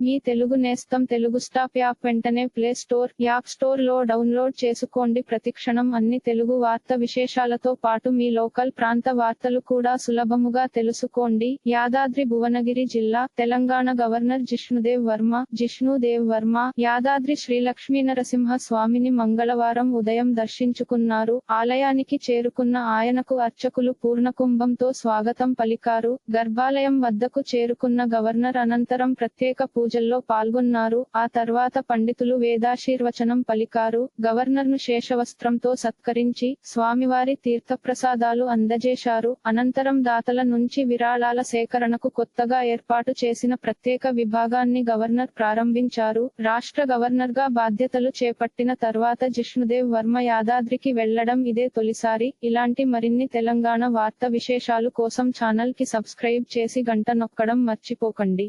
మీ తెలుగు నేస్తం Telugu stop app వెంటనే play store app స్టోర్లో డౌన్లోడ్ చేసుకోండి. ప్రతిక్షణం అన్ని తెలుగు వార్త విశేషాలతో పాటు మీ లోకల్ ప్రాంత వార్తలు కూడా సులభముగా తెలుసుకోండి. యాదాద్రి భువనగిరి జిల్లా తెలంగాణ గవర్నర్ జిష్ణుదేవ్ వర్మ జిష్ణుదేవ్ వర్మ యాదాద్రి శ్రీ లక్ష్మీ నరసింహ స్వామిని మంగళవారం ఉదయం దర్శించుకున్నారు. ఆలయానికి చేరుకున్న ఆయనకు అర్చకులు పూర్ణకుంభంతో స్వాగతం పలికారు. గర్భాలయం వద్దకు చేరుకున్న గవర్నర్ అనంతరం ప్రత్యేక పూజ పూజల్లో పాల్గొన్నారు. ఆ తర్వాత పండితులు వేదాశీర్వచనం పలికారు. గవర్నర్ను శేషవస్త్రంతో సత్కరించి స్వామివారి తీర్థప్రసాదాలు అందజేశారు. అనంతరం దాతల నుంచి విరాళాల సేకరణకు కొత్తగా ఏర్పాటు చేసిన ప్రత్యేక విభాగాన్ని గవర్నర్ ప్రారంభించారు. రాష్ట్ర గవర్నర్గా బాధ్యతలు చేపట్టిన తర్వాత జిష్ణుదేవ్ వర్మ యాదాద్రికి వెళ్ళడం ఇదే తొలిసారి. ఇలాంటి మరిన్ని తెలంగాణ వార్త విశేషాలు కోసం ఛానల్కి సబ్స్క్రైబ్ చేసి గంట నొక్కడం మర్చిపోకండి.